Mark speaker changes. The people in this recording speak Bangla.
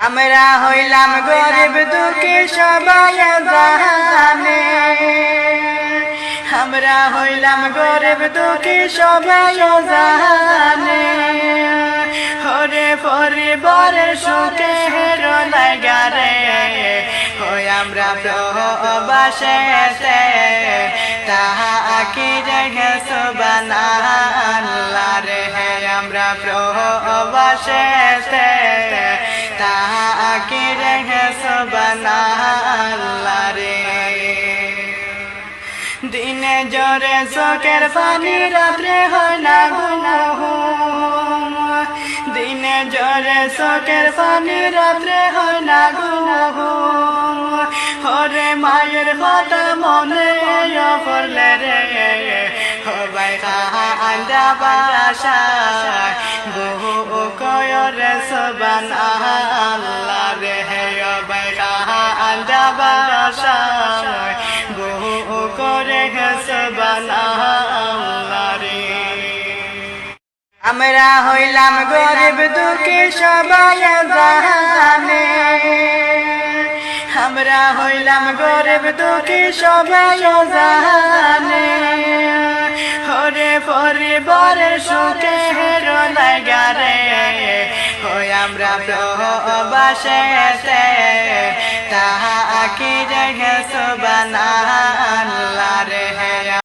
Speaker 1: আমরা হইলাম গরিব দুঃখী সবাই জানে আমরা হইলাম গরিব দুঃখী সবাই জানে হরে পরিবারের সুখে হেরো লাগারে হই আমরা প্রবাসে তাহা আকি রেখে সুবানাল্লাহ রে। হে আমরা প্রবাসে তাহা আকি রেখে সুবানাল্লাহ রে। দিনে জোরে চোখের পানি, রাত্রে হয় না ঘুম। দিনে জোরে চোখের পানি, রাত্রে হয় না ঘুম। হরে মায়ের কথা মনে পড়লে রে। হবাই কাহা আন্দা বাসা বহু কয়রে সবান আল্লাহ রে হে কাহা বহু করে সবান আমরা হইলাম গরিব দুঃখী সবাই জানে আমরা হইলাম গরিব দুঃখী সবাই জানে হরে পরিবারের সুখে হেরো লাগারে হই আমরা প্রবাসে তাহা আকি রেখে সবান